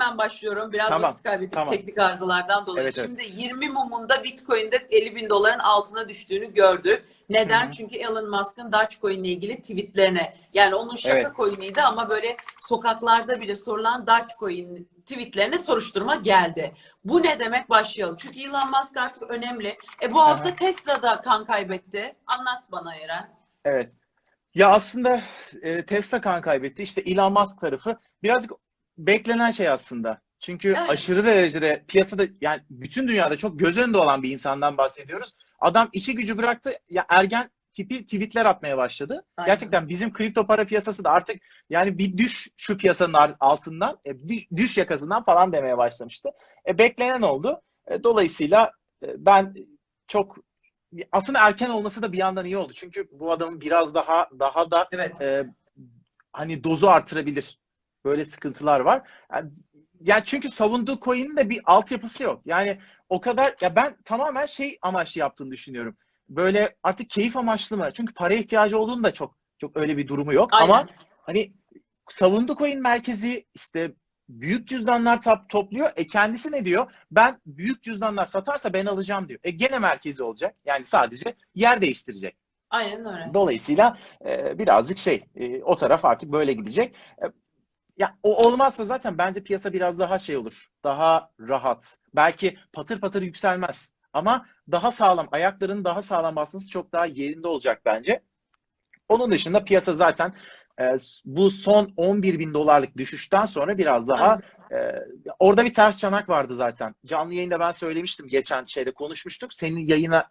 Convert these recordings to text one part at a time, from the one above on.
hemen başlıyorum. Biraz Tamam, vakit kaybettik tamam. teknik arızalardan dolayı. Evet, evet. Şimdi 20 mumunda Bitcoin'de 50 bin doların altına düştüğünü gördük. Neden? Hı hı. Çünkü Elon Musk'ın Dogecoin ile ilgili tweetlerine. Yani onun şaka Evet. coin'iydi ama böyle sokaklarda bile sorulan Dogecoin tweetlerine soruşturma geldi. Bu ne demek? Başlayalım. Çünkü Elon Musk artık önemli. E bu hafta Aha. Tesla'da kan kaybetti. Anlat bana Eren. Evet. Ya aslında e, Tesla kan kaybetti. İşte Elon Musk tarafı birazcık beklenen şey aslında. Çünkü Evet. aşırı derecede piyasada yani bütün dünyada çok göz önünde olan bir insandan bahsediyoruz. Adam işi gücü bıraktı. Ya ergen tipi tweetler atmaya başladı. Aynen. Gerçekten bizim kripto para piyasası da artık yani bir düş şu piyasanın altından, e, düş, düş yakasından falan demeye başlamıştı. E, beklenen oldu. E, dolayısıyla e, ben çok aslında erken olması da bir yandan iyi oldu. Çünkü bu adamın biraz daha daha da Evet. e, hani dozu artırabilir. Böyle sıkıntılar var. Yani, yani çünkü savunduğu coin'in de bir altyapısı yok. Yani o kadar ya ben tamamen şey amaçlı yaptığını düşünüyorum. Böyle artık keyif amaçlı mı? Çünkü paraya ihtiyacı olduğunu da çok çok öyle bir durumu yok. Aynen. Ama hani savunduğu coin merkezi işte büyük cüzdanlar tap, topluyor. E kendisi ne diyor? Ben büyük cüzdanlar satarsa ben alacağım diyor. E gene merkezi olacak. Yani sadece yer değiştirecek. Aynen öyle. Dolayısıyla e, birazcık şey e, o taraf artık böyle gidecek. E, ya o olmazsa zaten bence piyasa biraz daha şey olur. Daha rahat. Belki patır patır yükselmez. Ama daha sağlam, ayaklarının daha sağlam basması çok daha yerinde olacak bence. Onun dışında piyasa zaten e, bu son 11 bin dolarlık düşüşten sonra biraz daha e, orada bir ters çanak vardı zaten. Canlı yayında ben söylemiştim geçen şeyde konuşmuştuk. Senin yayına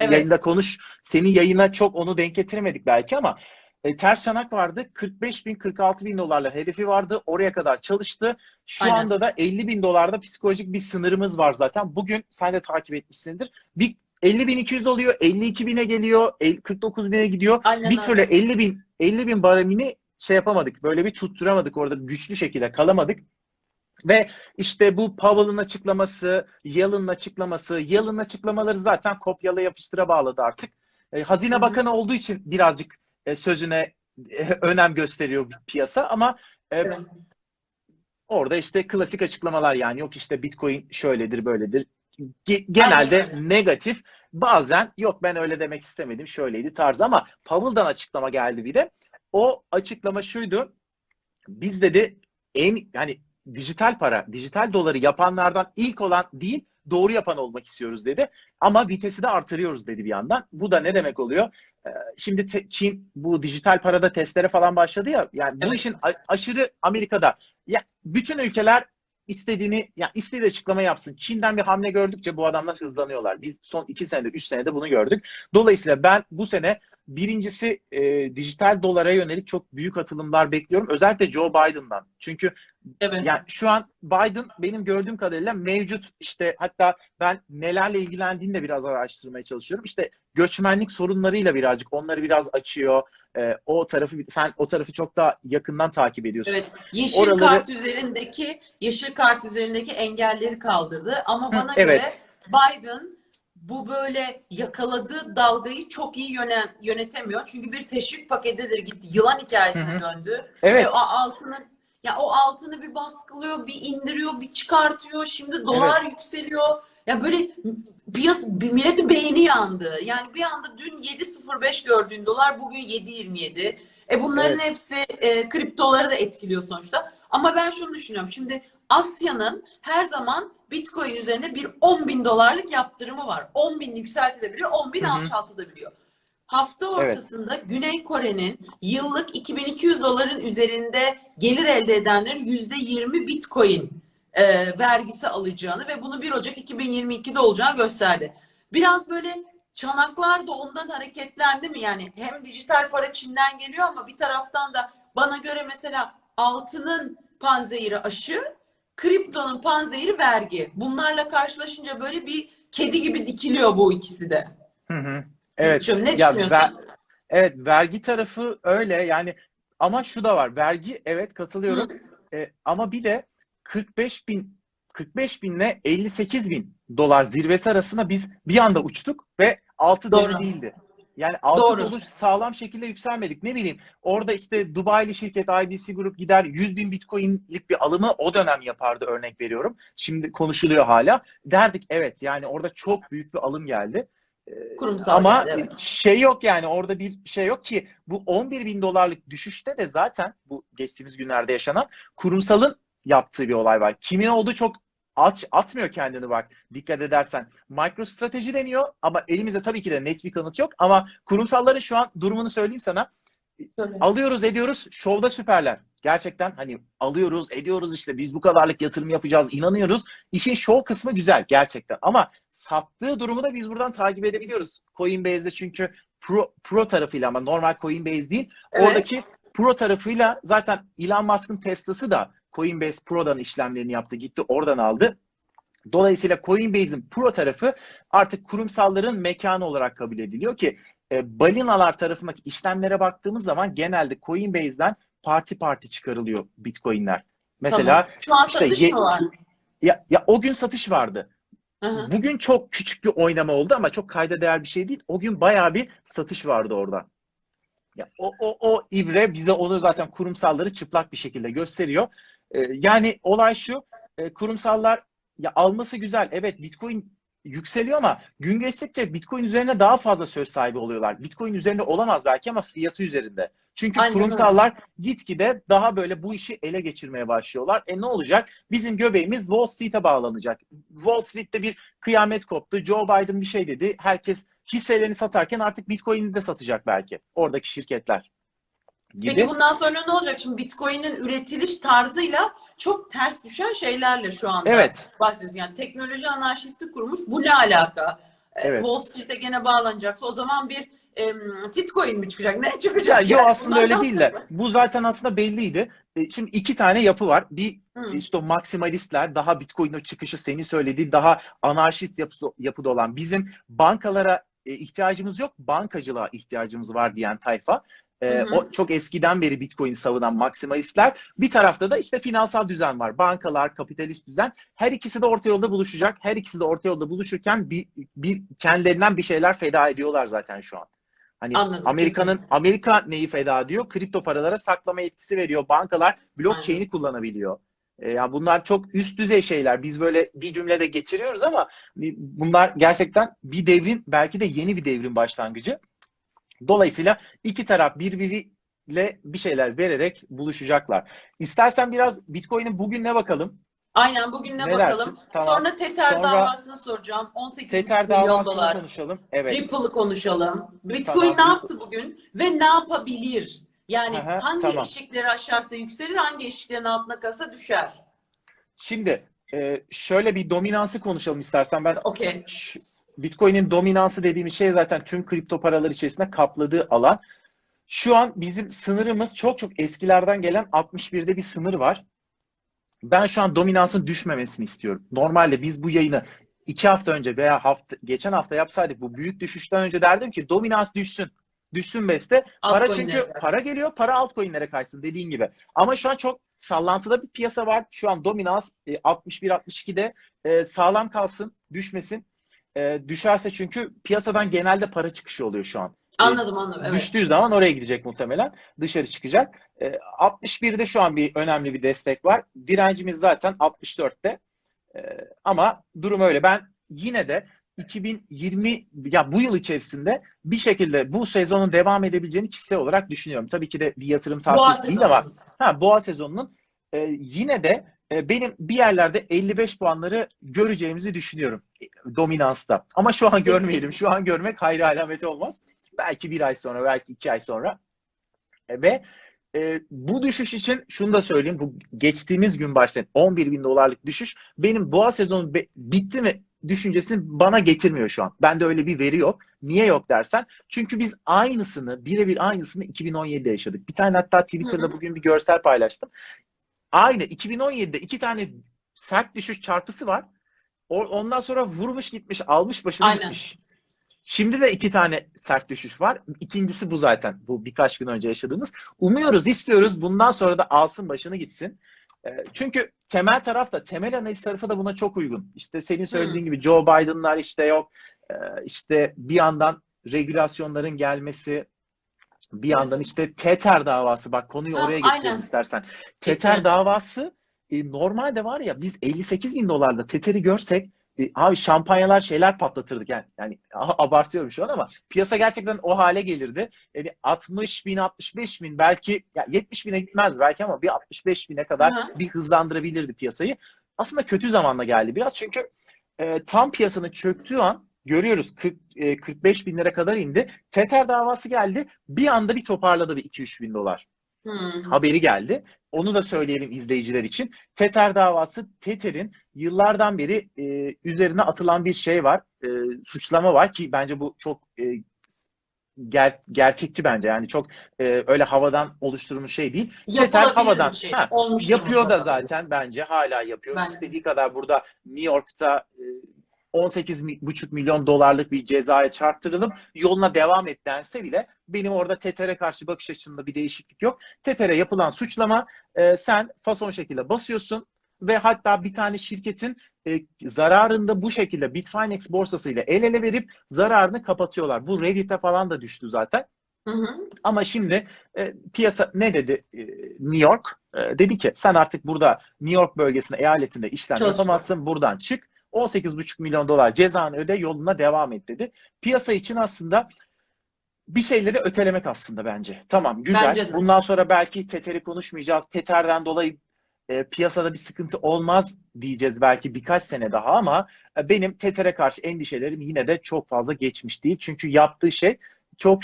Evet. yayında konuş. Senin yayına çok onu denk getiremedik belki ama e, ters çanak vardı. 45 bin 46 bin dolarla hedefi vardı. Oraya kadar çalıştı. Şu Aynen. anda da 50 bin dolarda psikolojik bir sınırımız var zaten. Bugün sen de takip etmişsindir. Bir 50 bin 200 oluyor. 52 bine geliyor. el- 49 bine gidiyor. Aynen bir öyle. türlü 50 bin 50 bin baremini şey yapamadık. Böyle bir tutturamadık orada güçlü şekilde kalamadık. Ve işte bu Powell'ın açıklaması, Yellen'ın açıklaması, Yellen'ın açıklamaları zaten kopyala yapıştıra bağladı artık. E, Hazine Hı hı. Bakanı olduğu için birazcık e, sözüne e, önem gösteriyor piyasa ama e, Evet. orada işte klasik açıklamalar yani yok işte Bitcoin şöyledir böyledir. Ge- genelde Aynen negatif. Bazen yok ben öyle demek istemedim şöyleydi tarzı ama Powell'dan açıklama geldi bir de. O açıklama şuydu. Biz dedi en yani dijital para, dijital doları yapanlardan ilk olan değil, doğru yapan olmak istiyoruz dedi. Ama vitesi de artırıyoruz dedi bir yandan. Bu da ne demek oluyor? Ee, Şimdi te- Çin bu dijital parada testlere falan başladı ya. Yani bu Evet. işin a- aşırı Amerika'da ya bütün ülkeler istediğini ya istediği açıklama yapsın. Çin'den bir hamle gördükçe bu adamlar hızlanıyorlar. Biz son iki senede, üç senede bunu gördük. Dolayısıyla ben bu sene birincisi e, dijital dolara yönelik çok büyük atılımlar bekliyorum. Özellikle Joe Biden'dan. Çünkü Evet. yani şu an Biden benim gördüğüm kadarıyla mevcut işte hatta ben nelerle ilgilendiğini de biraz araştırmaya çalışıyorum. İşte göçmenlik sorunlarıyla birazcık onları biraz açıyor. Ee, o tarafı sen o tarafı çok daha yakından takip ediyorsun. Evet. Yeşil Oraları- kart üzerindeki yeşil kart üzerindeki engelleri kaldırdı ama Hı, bana evet. göre Biden bu böyle yakaladığı dalgayı çok iyi yöne- yönetemiyor. Çünkü bir teşvik paketidir gitti. Yılan hikayesine döndü. Evet. Ve o altını ya o altını bir baskılıyor, bir indiriyor, bir çıkartıyor. Şimdi dolar yükseliyor. Ya böyle piyasa milletin beyni yandı. Yani bir anda dün 7.05 gördüğün dolar bugün 7.27. E bunların Evet. hepsi e, kriptoları da etkiliyor sonuçta. Ama ben şunu düşünüyorum. Şimdi Asya'nın her zaman Bitcoin üzerine bir 10 bin dolarlık yaptırımı var. 10 bin yükseltebiliyor, 10 bin alçaltabiliyor. Hafta Evet. ortasında Güney Kore'nin yıllık 2200 doların üzerinde gelir elde edenlerin %20 Bitcoin e, vergisi alacağını ve bunu 1 Ocak 2022'de olacağını gösterdi. Biraz böyle çanaklar da ondan hareketlendi mi? Yani hem dijital para Çin'den geliyor ama bir taraftan da bana göre mesela altının panzehiri aşı, kriptonun panzehiri vergi. Bunlarla karşılaşınca böyle bir kedi gibi dikiliyor bu ikisi de. Hı hı. Ne Evet. düşünüyorsun? Ne Ya düşünüyorsun? ver- evet vergi tarafı öyle yani ama şu da var. Vergi evet katılıyorum. E, ama bir de 45 bin 45 binle 58 bin dolar zirvesi arasında biz bir anda uçtuk ve altı Doğru. dolu değildi. Yani altı Doğru. dolu sağlam şekilde yükselmedik. Ne bileyim orada işte Dubai'li şirket IBC Group gider 100 bin Bitcoin'lik bir alımı o dönem yapardı örnek veriyorum. Şimdi konuşuluyor hala. Derdik evet yani orada çok büyük bir alım geldi. Ee, Kurumsal Ama geldi, evet. şey yok yani orada bir şey yok ki bu 11 bin dolarlık düşüşte de zaten bu geçtiğimiz günlerde yaşanan kurumsalın yaptığı bir olay var. Kimin olduğu çok aç, atmıyor kendini bak dikkat edersen. MicroStrateji deniyor ama elimizde tabii ki de net bir kanıt yok ama kurumsalların şu an durumunu söyleyeyim sana. Söyle. Alıyoruz ediyoruz şovda süperler. Gerçekten hani alıyoruz ediyoruz işte biz bu kadarlık yatırım yapacağız inanıyoruz. İşin şov kısmı güzel gerçekten ama sattığı durumu da biz buradan takip edebiliyoruz. Coinbase'de çünkü pro, pro tarafıyla ama normal Coinbase değil. Evet. Oradaki pro tarafıyla zaten Elon Musk'ın Tesla'sı da Coinbase Pro'dan işlemlerini yaptı. Gitti oradan aldı. Dolayısıyla Coinbase'in pro tarafı artık kurumsalların mekanı olarak kabul ediliyor ki e, balinalar tarafındaki işlemlere baktığımız zaman genelde Coinbase'den parti parti çıkarılıyor Bitcoin'ler. Mesela Tamam. Şu an işte satış ye- mı var? ya, ya o gün satış vardı. Hı hı. Bugün çok küçük bir oynama oldu ama çok kayda değer bir şey değil. O gün bayağı bir satış vardı orada. Ya o, o, o ibre bize onu zaten kurumsalları çıplak bir şekilde gösteriyor. Ee, yani olay şu, e, kurumsallar ya alması güzel. Evet Bitcoin yükseliyor ama gün geçtikçe Bitcoin üzerine daha fazla söz sahibi oluyorlar. Bitcoin üzerinde olamaz belki ama fiyatı üzerinde. Çünkü Aynen kurumsallar gitgide daha böyle bu işi ele geçirmeye başlıyorlar. E ne olacak? Bizim göbeğimiz Wall Street'e bağlanacak. Wall Street'te bir kıyamet koptu. Joe Biden bir şey dedi. Herkes hisselerini satarken artık Bitcoin'i de satacak belki. Oradaki şirketler gibi. Peki bundan sonra ne olacak? Şimdi Bitcoin'in üretiliş tarzıyla çok ters düşen şeylerle şu anda Evet. bahsediyoruz. Yani teknoloji anarşisti kurmuş. Bu ne alaka? Ee, Evet. Wall Street'e gene bağlanacaksa o zaman bir em, Titcoin mi çıkacak? Ne çıkacak? yok yani? aslında Bunlar öyle değil de. Bu zaten aslında belliydi. E, Şimdi iki tane yapı var. Bir Hı. işte o maksimalistler, daha Bitcoin'in çıkışı senin söylediği daha anarşist yapısı, yapıda olan bizim bankalara e, ihtiyacımız yok, bankacılığa ihtiyacımız var diyen tayfa. E. O çok eskiden beri Bitcoin savunan maksimalistler. Bir tarafta da işte finansal düzen var. Bankalar, kapitalist düzen. Her ikisi de orta yolda buluşacak. Her ikisi de orta yolda buluşurken bir, bir kendilerinden bir şeyler feda ediyorlar zaten şu an. Hani Amerika'nın. Amerika neyi feda ediyor? Kripto paralara saklama yetkisi veriyor. Bankalar blockchain'i kullanabiliyor. E, yani bunlar çok üst düzey şeyler. Biz böyle bir cümlede geçiriyoruz ama bunlar gerçekten bir devrim, belki de yeni bir devrim başlangıcı. Dolayısıyla iki taraf birbiriyle bir şeyler vererek buluşacaklar. İstersen biraz Bitcoin'in bugününe bakalım. Aynen bugün ne bakalım. dersin? Tamam. Sonra Tether Sonra- davasını soracağım. 18 Tether milyon dolar. konuşalım. Evet. Ripple'ı konuşalım. Bitcoin Tamam. ne yaptı bugün ve ne yapabilir? Yani Aha, hangi tamam. eşikleri aşarsa yükselir, hangi eşiklerin altına kalsa düşer. Şimdi e, şöyle bir dominansı konuşalım istersen. Ben Okey. Bitcoin'in dominansı dediğimiz şey zaten tüm kripto paralar içerisinde kapladığı alan. Şu an bizim sınırımız çok çok eskilerden gelen 61'de bir sınır var. Ben şu an dominansın düşmemesini istiyorum. Normalde biz bu yayını iki hafta önce veya hafta, geçen hafta yapsaydık bu büyük düşüşten önce derdim ki dominans düşsün. Düşsün beste. Para çünkü para geliyor, para altcoin'lere kaçsın dediğin gibi. Ama şu an çok sallantıda bir piyasa var. Şu an dominans e, 61-62'de e, sağlam kalsın, düşmesin. E, düşerse çünkü piyasadan genelde para çıkışı oluyor şu an. E, Anladım anladım. Evet. Düştüğü zaman oraya gidecek muhtemelen. Dışarı çıkacak. E, 61'de şu an bir önemli bir destek var. Direncimiz zaten 64'te. E, ama durum öyle. Ben yine de 2020 ya bu yıl içerisinde bir şekilde bu sezonun devam edebileceğini kişisel olarak düşünüyorum. Tabii ki de bir yatırım tavsiyesi değil ama ha boğa sezonunun e, yine de benim bir yerlerde 55 puanları göreceğimizi düşünüyorum e, dominansta. Ama şu an görmeyelim. Şu an görmek hayra alameti olmaz. Belki bir ay sonra, belki iki ay sonra. E, ve e, bu düşüş için şunu da söyleyeyim. Bu geçtiğimiz gün başlayan 11 bin dolarlık düşüş benim boğa sezonu be- bitti mi düşüncesini bana getirmiyor şu an. Bende öyle bir veri yok. Niye yok dersen. Çünkü biz aynısını, birebir aynısını 2017'de yaşadık. Bir tane hatta Twitter'da bugün bir görsel paylaştım. Aynı 2017'de iki tane sert düşüş çarpısı var. Ondan sonra vurmuş gitmiş, almış başını Aynen. gitmiş. Şimdi de iki tane sert düşüş var. İkincisi bu zaten. Bu birkaç gün önce yaşadığımız. Umuyoruz, istiyoruz. Bundan sonra da alsın başını gitsin. E, Çünkü temel taraf da, temel analiz tarafı da buna çok uygun. İşte senin söylediğin gibi Joe Biden'lar işte yok. e, işte bir yandan regülasyonların gelmesi, bir yandan işte Tether davası bak konuyu Ha, oraya getirelim aynen. istersen. Getirelim. Tether davası e, normalde var ya biz 58 bin dolarla Tether'i görsek e, abi şampanyalar şeyler patlatırdık yani. Yani abartıyorum şu an ama piyasa gerçekten o hale gelirdi. Yani 60 bin 65 bin belki ya 70 bine gitmez belki ama bir 65 bine kadar hı. bir hızlandırabilirdi piyasayı. Aslında kötü zamanda geldi biraz çünkü e, tam piyasanın çöktüğü an görüyoruz 40, e, 45 binlere kadar indi. Tether davası geldi. Bir anda bir toparladı bir 2-3 bin dolar Hmm. haberi geldi. Onu da söyleyelim izleyiciler için. Tether davası Tether'in yıllardan beri e, üzerine atılan bir şey var. E, suçlama var ki bence bu çok e, ger- gerçekçi bence. Yani çok e, öyle havadan oluşturulmuş şey değil. Tether havadan şey. ha, Olmuş yapıyor da zaten bence hala yapıyor. Bence. İstediği kadar burada New York'ta e, 18,5 milyon dolarlık bir cezaya çarptırılıp yoluna devam et dense bile benim orada Tether'e karşı bakış açımda bir değişiklik yok. Tether'e yapılan suçlama e, sen fason şekilde basıyorsun ve hatta bir tane şirketin e, zararında bu şekilde Bitfinex borsasıyla el ele verip zararını kapatıyorlar. Bu Reddit'e falan da düştü zaten. Hı hı. Ama şimdi e, piyasa ne dedi e, New York? E, dedi ki sen artık burada New York bölgesinde eyaletinde işlem Çalışma. yapamazsın. Buradan çık. 18,5 milyon dolar cezanı öde yoluna devam et dedi. Piyasa için aslında bir şeyleri ötelemek aslında bence. Tamam güzel. Bence de. Bundan sonra belki Tether'i konuşmayacağız. Tether'den dolayı e, piyasada bir sıkıntı olmaz diyeceğiz belki birkaç sene daha ama e, benim Tether'e karşı endişelerim yine de çok fazla geçmiş değil. Çünkü yaptığı şey çok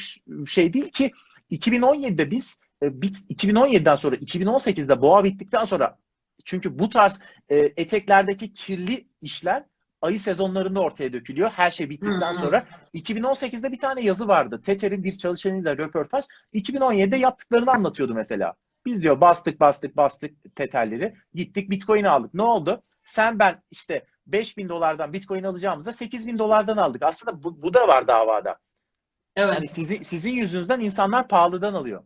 şey değil ki 2017'de biz e, bit 2017'den sonra 2018'de boğa bittikten sonra çünkü bu tarz e, eteklerdeki kirli işler ayı sezonlarında ortaya dökülüyor. Her şey bittikten hı. sonra 2018'de bir tane yazı vardı. Tether'in bir çalışanıyla röportaj. 2017'de yaptıklarını anlatıyordu mesela. Biz diyor bastık bastık bastık Tether'leri. Gittik Bitcoin'i aldık. Ne oldu? Sen ben işte 5000 dolardan Bitcoin alacağımızda 8000 dolardan aldık. Aslında bu, bu da var davada. Evet. Hani sizin sizin yüzünüzden insanlar pahalıdan alıyor.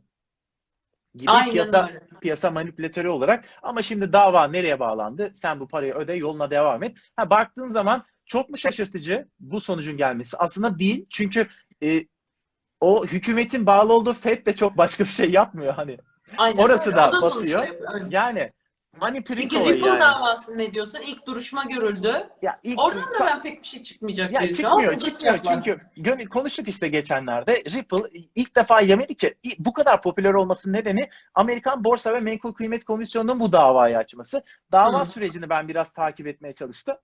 Gibi Aynen piyasa öyle. piyasa manipülatörü olarak. Ama şimdi dava nereye bağlandı? Sen bu parayı öde, yoluna devam et. Ha baktığın zaman çok mu şaşırtıcı bu sonucun gelmesi? Aslında değil. Çünkü e, o hükümetin bağlı olduğu FED de çok başka bir şey yapmıyor hani. Aynen Orası öyle. da sonuçta basıyor. öyle. Yani money print Peki Ripple yani. davası ne diyorsun? İlk duruşma görüldü. Ya ilk- Oradan da ben pek bir şey çıkmayacak Ya diye çıkmıyor, çıkmıyor çünkü gönül konuştuk işte geçenlerde. Ripple ilk defa yemedi ki bu kadar popüler olmasının nedeni Amerikan Borsa ve Menkul Kıymet Komisyonu'nun bu davayı açması. Dava Hı. sürecini ben biraz takip etmeye çalıştım.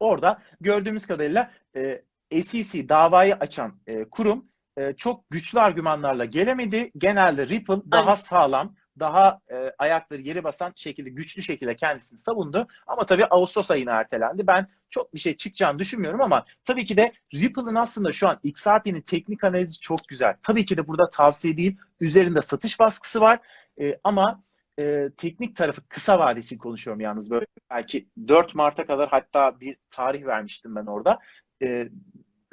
Orada gördüğümüz kadarıyla e, SEC davayı açan e, kurum e, çok güçlü argümanlarla gelemedi. Genelde Ripple daha Aynen. sağlam, daha e, ayakları yere basan şekilde, güçlü şekilde kendisini savundu. Ama tabii Ağustos ayına ertelendi. Ben çok bir şey çıkacağını düşünmüyorum ama tabii ki de Ripple'ın aslında şu an XRP'nin teknik analizi çok güzel. Tabii ki de burada tavsiye değil. Üzerinde satış baskısı var. E, ama e, teknik tarafı kısa vade için konuşuyorum yalnız böyle belki 4 Mart'a kadar hatta bir tarih vermiştim ben orada. E,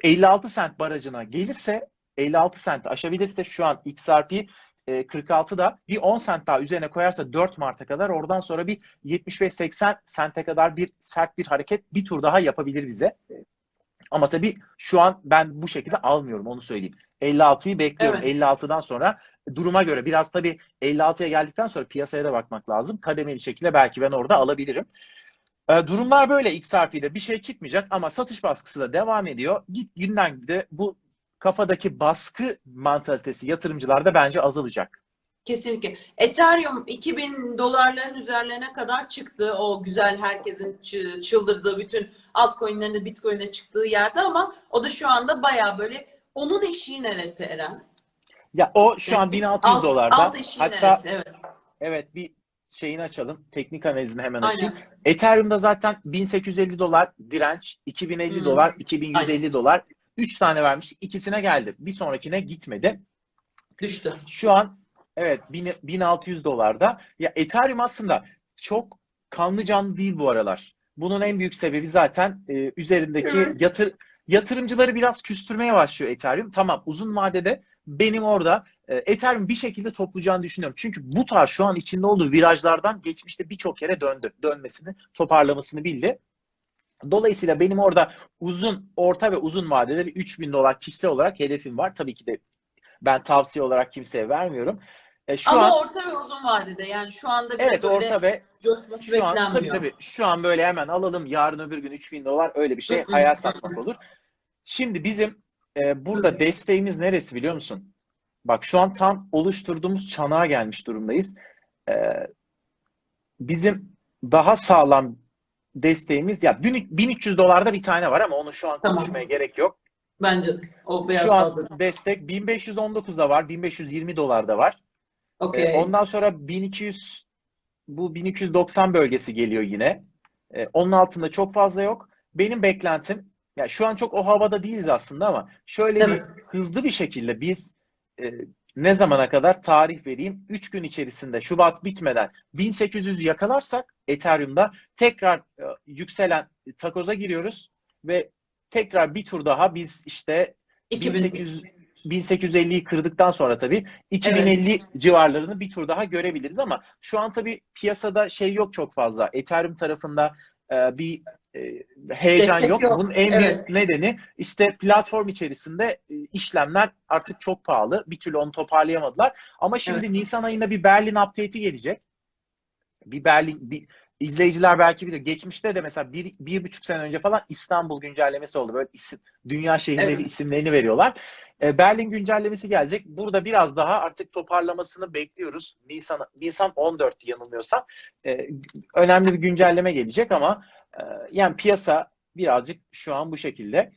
56 sent barajına gelirse 56 sent aşabilirse şu an XRP e, 46'da bir 10 sent daha üzerine koyarsa 4 Mart'a kadar oradan sonra bir 75-80 sente kadar bir sert bir hareket bir tur daha yapabilir bize. Ama tabii şu an ben bu şekilde almıyorum onu söyleyeyim. 56'yı bekliyorum. Evet. 56'dan sonra duruma göre biraz tabii 56'ya geldikten sonra piyasaya da bakmak lazım. Kademeli şekilde belki ben orada alabilirim. E, durumlar böyle XRP'de bir şey çıkmayacak ama satış baskısı da devam ediyor. Git günden güne bu kafadaki baskı mantalitesi yatırımcılarda bence azalacak. Kesinlikle. Ethereum 2000 dolarların üzerlerine kadar çıktı. O güzel herkesin çı- çıldırdığı bütün altcoin'lerin de Bitcoin'e çıktığı yerde ama o da şu anda baya böyle onun eşiği neresi Eren? Ya o şu an Yani 1600 alt- dolarda. Alt eşiği Hatta neresi? Evet. evet bir şeyini açalım. Teknik analizini hemen Aynen. açayım. Ethereum'da zaten 1850 dolar direnç, 2050 Hmm. dolar, 2150 dolar. 3 tane vermiş. İkisine geldi. Bir sonrakine gitmedi. Düştü. Şu an evet bin- 1600 dolarda. Ya Ethereum aslında çok kanlı canlı değil bu aralar. Bunun en büyük sebebi zaten e, üzerindeki yatır yatırımcıları biraz küstürmeye başlıyor Ethereum. Tamam uzun vadede benim orada e, Ethereum bir şekilde toplayacağını düşünüyorum. Çünkü bu tarz şu an içinde olduğu virajlardan geçmişte birçok kere döndü. Dönmesini, toparlamasını bildi. Dolayısıyla benim orada uzun, orta ve uzun vadede bir 3000 dolar kişisel olarak hedefim var. Tabii ki de ben tavsiye olarak kimseye vermiyorum. E, şu Ama an orta ve uzun vadede yani şu anda biraz evet orta ve coşması şu an beklenmiyor. tabii tabii şu an böyle hemen alalım yarın öbür gün 3000 dolar öyle bir şey hayal satmak olur. Şimdi bizim e, burada desteğimiz neresi biliyor musun? Bak şu an tam oluşturduğumuz çanağa gelmiş durumdayız. E, bizim daha sağlam desteğimiz ya 1300 dolarda bir tane var ama onu şu an Tamam. konuşmaya gerek yok. Bence o biraz Şu an fazla. destek 1519'da var, 1520 dolarda var. Ee, Okey. Ondan sonra 1200 bu 1290 bölgesi geliyor yine. Ee, Onun altında çok fazla yok. Benim beklentim ya şu an çok o havada değiliz aslında ama şöyle bir hızlı bir şekilde biz e, ne zamana kadar tarih vereyim? 3 gün içerisinde Şubat bitmeden 1800'ü yakalarsak Ethereum'da tekrar e, yükselen takoza giriyoruz ve tekrar bir tur daha biz işte 2000 1800 1850'yi kırdıktan sonra tabii 2050 civarlarını bir tur daha görebiliriz ama şu an tabii piyasada şey yok çok fazla. Ethereum tarafında e, bir e, heyecan Destek yok. yok. Bunun en Evet. büyük nedeni işte platform içerisinde e, işlemler artık çok pahalı. Bir türlü onu toparlayamadılar. Ama şimdi Evet. Nisan ayında bir Berlin update'i gelecek. Bir Berlin bir izleyiciler belki bilir. Geçmişte de mesela bir, bir buçuk sene önce falan İstanbul güncellemesi oldu. Böyle isim, dünya şehirleri Evet. isimlerini veriyorlar. E, Berlin güncellemesi gelecek. Burada biraz daha artık toparlamasını bekliyoruz. Nisan Nisan 14 yanılmıyorsam. E, önemli bir güncelleme gelecek ama e, yani piyasa birazcık şu an bu şekilde.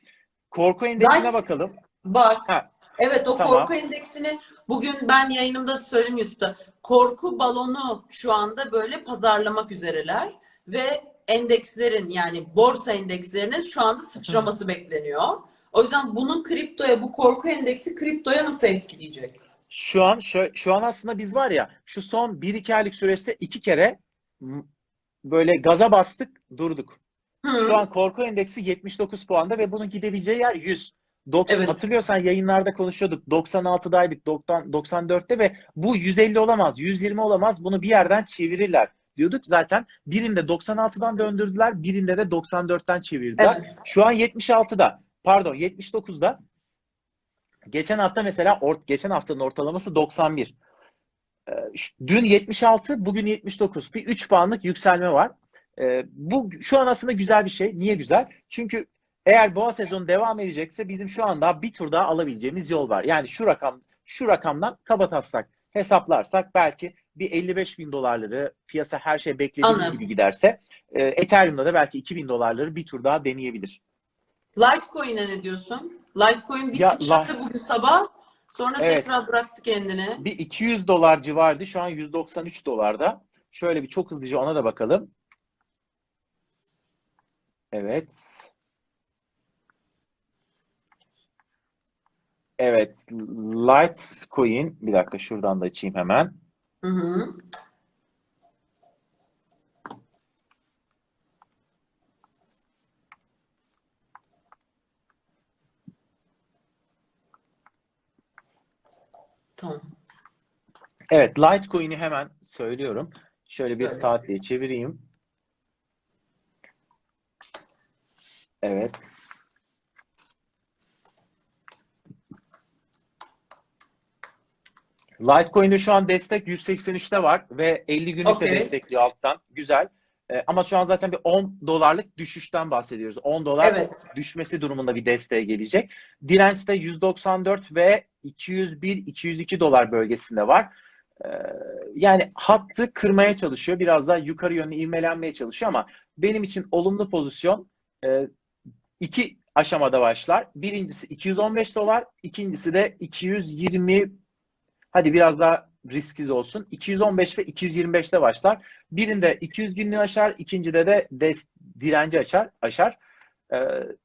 Korku endeksine Like- bakalım. Bak. Ha. Evet o Tamam. korku endeksini bugün ben yayınımda da söyledim YouTube'da. Korku balonu şu anda böyle pazarlamak üzereler ve endekslerin yani borsa endekslerinin şu anda sıçraması bekleniyor. O yüzden bunun kriptoya bu korku endeksi kriptoya nasıl etkileyecek? Şu an şu, şu an aslında biz var ya şu son 1-2 aylık süreçte iki kere böyle gaza bastık durduk. Hı. Şu an korku endeksi 79 puanda ve bunun gidebileceği yer 100. Dok- Evet. Hatırlıyorsan yayınlarda konuşuyorduk. 96'daydık, 90, 94'te ve bu 150 olamaz, 120 olamaz. Bunu bir yerden çevirirler diyorduk. Zaten birinde 96'dan döndürdüler, birinde de 94'ten çevirdiler. Evet. Şu an 76'da, pardon 79'da. Geçen hafta mesela ort geçen haftanın ortalaması 91. Ee, Dün 76, bugün 79. Bir 3 puanlık yükselme var. Ee, bu şu an aslında güzel bir şey. Niye güzel? Çünkü eğer boğa sezonu devam edecekse bizim şu anda bir tur daha alabileceğimiz yol var. Yani şu rakam şu rakamdan kabataslak hesaplarsak belki bir 55 bin dolarları piyasa her şey beklediğimiz Anladım. gibi giderse e, Ethereum'da da belki 2000 dolarları bir tur daha deneyebilir. Litecoin'e ne diyorsun? Litecoin bir Ya, sıçradı bugün sabah. Sonra Evet. tekrar bıraktı kendini. Bir 200 dolar civardı. Şu an 193 dolarda. Şöyle bir çok hızlıca ona da bakalım. Evet. Evet. Litecoin. Bir dakika şuradan da açayım hemen. Hı hı. Tamam. Evet. Litecoin'i hemen söylüyorum. Şöyle bir Söyle. saatliğe çevireyim. Evet. Litecoin'de şu an destek 183'te var ve 50 günlük de Okey. destekliyor alttan. Güzel. Ee, ama şu an zaten bir 10 dolarlık düşüşten bahsediyoruz. 10 dolar Evet. düşmesi durumunda bir desteğe gelecek. Dirençte 194 ve 201-202 dolar bölgesinde var. Ee, yani hattı kırmaya çalışıyor. Biraz daha yukarı yönlü ivmelenmeye çalışıyor ama benim için olumlu pozisyon e, iki aşamada başlar. Birincisi 215 dolar, ikincisi de 220 hadi biraz daha risksiz olsun. 215 ve 225'te başlar. Birinde 200 günlüğü aşar, ikincide de des, direnci açar, aşar. Ee,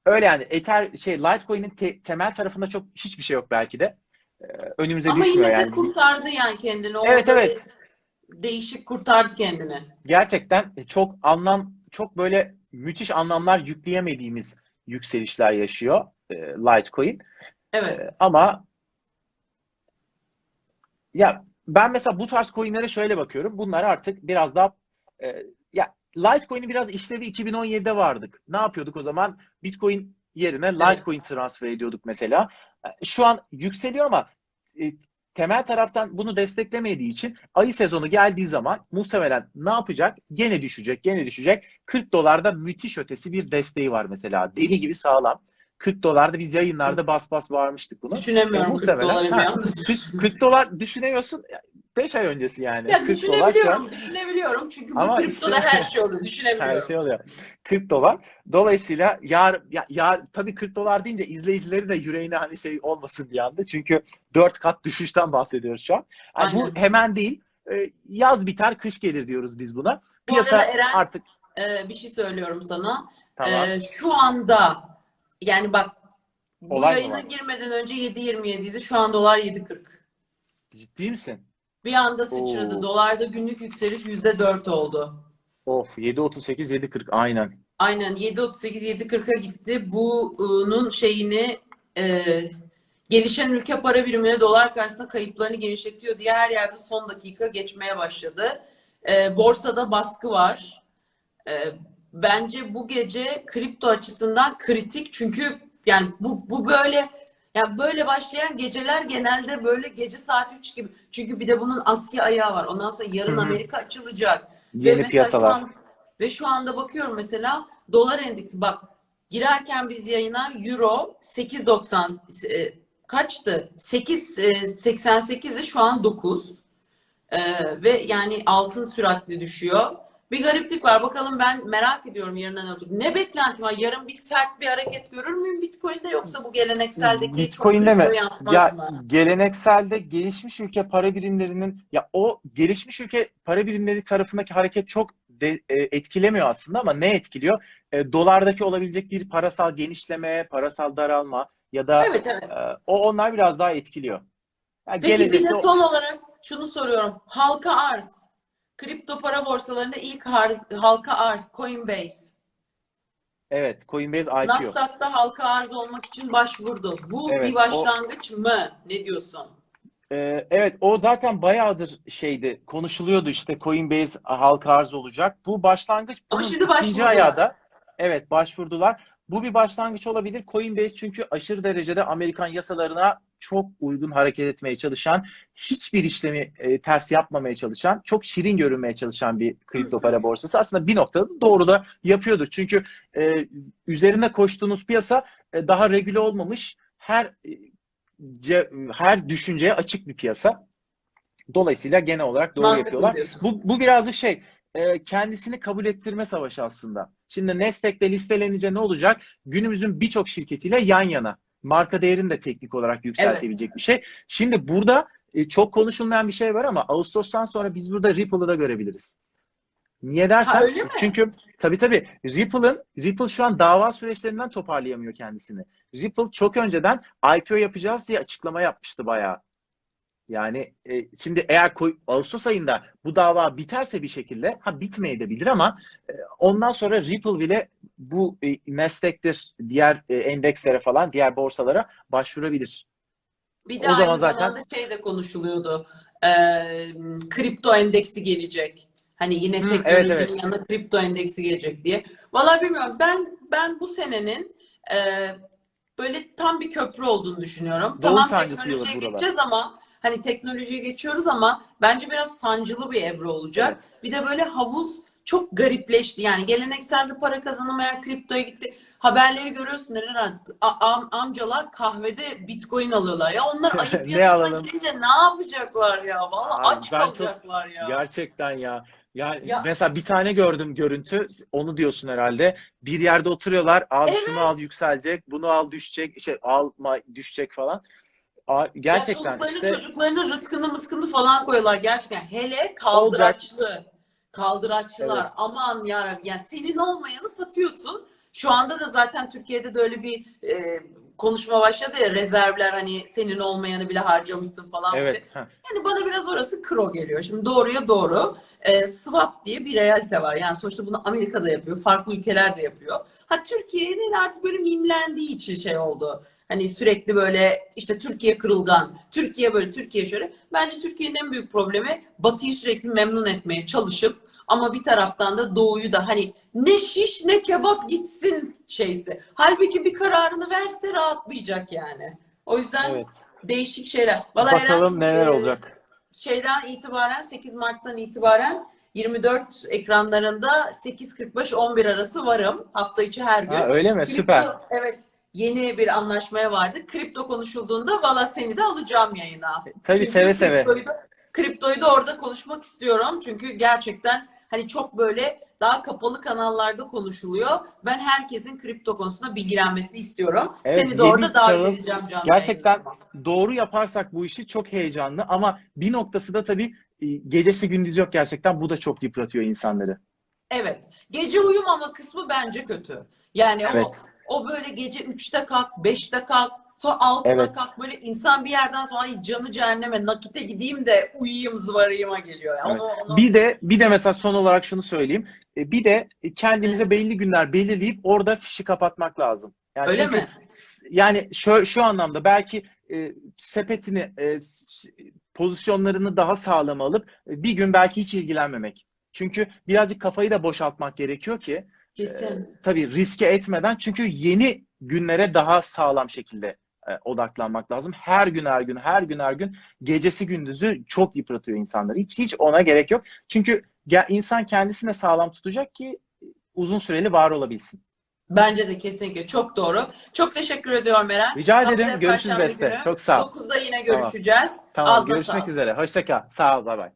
öyle yani Ether şey Litecoin'in te- temel tarafında çok hiçbir şey yok belki de. Ee, önümüze Ama düşmüyor yine de yani. kurtardı yani kendini. Evet Orada evet. bir Değişik kurtardı kendini. Gerçekten çok anlam çok böyle müthiş anlamlar yükleyemediğimiz yükselişler yaşıyor e, Litecoin. Evet. Ee, ama ya ben mesela bu tarz coinlere şöyle bakıyorum. Bunlar artık biraz daha e, ya Litecoin'in biraz işlevi 2017'de vardık. Ne yapıyorduk o zaman? Bitcoin yerine Litecoin transfer ediyorduk mesela. E, Şu an yükseliyor ama e, temel taraftan bunu desteklemediği için ayı sezonu geldiği zaman muhtemelen ne yapacak? Gene düşecek, gene düşecek. 40 dolarda müthiş ötesi bir desteği var mesela. Deli gibi sağlam. 40 dolarda biz yayınlarda bas bas bağırmıştık bunu. Düşünemiyorum E, 40 muhtemelen. doları bir Ha, anda. 40, 40 dolar düşünemiyorsun. 5 ay öncesi yani. Ya 40 dolar düşünebiliyorum, düşünebiliyorum. Çünkü bu kriptoda işte- her şey oluyor. Düşünebiliyorum. her şey oluyor. 40 dolar. Dolayısıyla yar, ya, yar, tabii 40 dolar deyince izleyicileri de yüreğine hani şey olmasın bir anda. Çünkü 4 kat düşüşten bahsediyoruz şu an. Yani bu hemen değil. E, Yaz biter, kış gelir diyoruz biz buna. Bu Piyasa arada Eren- artık Ee, bir şey söylüyorum sana. tamam. Ee, şu anda yani bak bu Olay yayına girmeden önce 7.27 idi. Şu an dolar 7.40. Ciddi misin? Bir anda sıçradı. Oo. Dolarda günlük yükseliş %4 oldu. Of 7.38 7.40 aynen. Aynen 7.38 7.40'a gitti. Bunun şeyini e, gelişen ülke para birimine dolar karşısında kayıplarını genişletiyor diye her yerde son dakika geçmeye başladı. E, borsada baskı var. E, bence bu gece kripto açısından kritik çünkü yani bu bu böyle yani böyle başlayan geceler genelde böyle gece saat 3 gibi. Çünkü bir de bunun Asya ayağı var. Ondan sonra yarın Hı hı. Amerika açılacak. Ve Yeni şu piyasalar. an- ve şu anda bakıyorum mesela dolar endeksi bak girerken biz yayına euro 8.90 e, kaçtı? 8.88'i şu an 9. E, ve yani altın süratli düşüyor. Bir gariplik var. Bakalım ben merak ediyorum yarından ne olacak. Ne beklentim var? Yarın bir sert bir hareket görür müyüm Bitcoin'de yoksa bu gelenekseldeki Bitcoin'de mi? Ya mı? gelenekselde gelişmiş ülke para birimlerinin ya o gelişmiş ülke para birimleri tarafındaki hareket çok de, e, etkilemiyor aslında ama ne etkiliyor? E, dolardaki olabilecek bir parasal genişleme, parasal daralma ya da Evet evet. e, o onlar biraz daha etkiliyor. Ya Peki bir de son olarak şunu soruyorum. Halka arz. Kripto para borsalarında ilk arz, halka arz Coinbase. Evet Coinbase IPO. Nasdaq'ta halka arz olmak için başvurdu. Bu Evet, bir başlangıç mı? Ne diyorsun? Ee, evet o zaten bayağıdır şeydi konuşuluyordu işte Coinbase halka arz olacak. Bu başlangıç Ama bunun şimdi ikinci ayağı da evet başvurdular. Bu bir başlangıç olabilir. Coinbase çünkü aşırı derecede Amerikan yasalarına çok uygun hareket etmeye çalışan, hiçbir işlemi e, ters yapmamaya çalışan, çok şirin görünmeye çalışan bir kripto para borsası. Aslında bir noktada doğru da yapıyordur. Çünkü e, üzerine koştuğunuz piyasa e, daha regüle olmamış, her e, ce- her düşünceye açık bir piyasa. Dolayısıyla genel olarak doğru Mantıklı yapıyorlar. diyorsun. Bu, bu birazcık şey, e, kendisini kabul ettirme savaşı aslında. Şimdi Nasdaq'te listelenince ne olacak? Günümüzün birçok şirketiyle yan yana. Marka değerini de teknik olarak yükseltebilecek bir şey. Şimdi burada e, çok konuşulmayan bir şey var ama Ağustos'tan sonra biz burada Ripple'ı da görebiliriz. Niye dersen? Ha? Çünkü tabii tabii Ripple'ın Ripple şu an dava süreçlerinden toparlayamıyor kendisini. Ripple çok önceden IPO yapacağız diye açıklama yapmıştı bayağı. Yani e, şimdi eğer koy- Ağustos ayında bu dava biterse bir şekilde ha bitmeyebilir ama e, ondan sonra Ripple bile bu e, Nasdaq'tir diğer e, endekslere falan diğer borsalara başvurabilir. Bir de O zaman zaten- şey de konuşuluyordu. Ee, kripto endeksi gelecek. Hani yine teknolojinin evet, evet. yanına kripto endeksi gelecek diye. Vallahi bilmiyorum. Ben ben bu senenin e, böyle tam bir köprü olduğunu düşünüyorum. Doğum tamam teknolojiye geçeceğiz ama hani teknolojiye geçiyoruz ama bence biraz sancılı bir evre olacak. Bir de böyle havuz çok garipleşti. Yani gelenekselde para kazanamayan kriptoya gitti. Haberleri görüyorsun. A- am- amcalar kahvede bitcoin alıyorlar. Ya onlar ayıp yasasına girince ne yapacaklar ya? Vallahi Abi aç ben çok- kalacaklar ya. Gerçekten ya. Yani Ya- mesela bir tane gördüm görüntü. Onu diyorsun herhalde. Bir yerde oturuyorlar. Abi Evet. şunu al yükselecek, bunu al düşecek, şey alma düşecek falan. Gerçekten ya çocuklarının işte çocuklarının rızkını mıskını falan koyuyorlar gerçekten. Hele kaldıraçlı. Kaldıraçlılar. Evet. Aman yarabbim. Yani senin olmayanı satıyorsun. Şu anda da zaten Türkiye'de de öyle bir e, konuşma başladı ya rezervler hani senin olmayanı bile harcamışsın falan. evet. Yani bana biraz orası kro geliyor. Şimdi doğruya doğru. E, swap diye bir realite var. Yani sonuçta bunu Amerika'da yapıyor. Farklı ülkeler de yapıyor. Ha Türkiye'nin artık böyle mimlendiği için şey oldu. Hani sürekli böyle işte Türkiye kırılgan, Türkiye böyle, Türkiye şöyle. Bence Türkiye'nin en büyük problemi Batı'yı sürekli memnun etmeye çalışıp ama bir taraftan da doğuyu da hani ne şiş ne kebap gitsin şeysi. Halbuki bir kararını verse rahatlayacak yani. O yüzden Evet. değişik şeyler. Vallahi Bakalım Eren, neler e, olacak. şeyden itibaren 8 Mart'tan itibaren 24 ekranlarında 8.45-11 arası varım. Hafta içi her gün. Ha, öyle mi? Kripto- Süper. Evet. Yeni bir anlaşmaya vardık. Kripto konuşulduğunda valla seni de alacağım yayına. Tabii Çünkü seve seve. Kriptoyu da, kriptoyu da orada konuşmak istiyorum. Çünkü gerçekten hani çok böyle daha kapalı kanallarda konuşuluyor. Ben herkesin kripto konusunda bilgilenmesini istiyorum. Evet, seni de orada davet edeceğim canlı gerçekten yayınıma. Doğru yaparsak bu işi çok heyecanlı ama bir noktası da tabii e, gecesi gündüz yok gerçekten. Bu da çok yıpratıyor insanları. Evet. Gece uyumama kısmı bence kötü. Yani Evet. o böyle gece 3'te kalk, 5'te kalk, sonra 6'da Evet. kalk böyle insan bir yerden sonra "Ay canı cehenneme nakite gideyim de uyuyayım zıvarayıma geliyor. Yani Evet. onu, onu... Bir de bir de mesela son olarak şunu söyleyeyim. E, Bir de kendimize belli günler belirleyip orada fişi kapatmak lazım. Yani Öyle çünkü mi? yani şu, şu anlamda belki e, sepetini e, pozisyonlarını daha sağlam alıp e, bir gün belki hiç ilgilenmemek. Çünkü birazcık kafayı da boşaltmak gerekiyor ki Kesin. tabii riske etmeden çünkü yeni günlere daha sağlam şekilde e, odaklanmak lazım. Her gün her gün her gün her gün gecesi gündüzü çok yıpratıyor insanları. Hiç hiç ona gerek yok. Çünkü ge- insan kendisine sağlam tutacak ki uzun süreli var olabilsin. Bence de kesinlikle çok doğru. Çok teşekkür ediyorum Eren. Rica ederim. Haftaya Görüşürüz Beste. günü Çok sağ ol. 9'da yine Tamam. görüşeceğiz. Tamam Ağzına görüşmek sağlık. üzere. Hoşça kal. Sağ ol. Bay bay.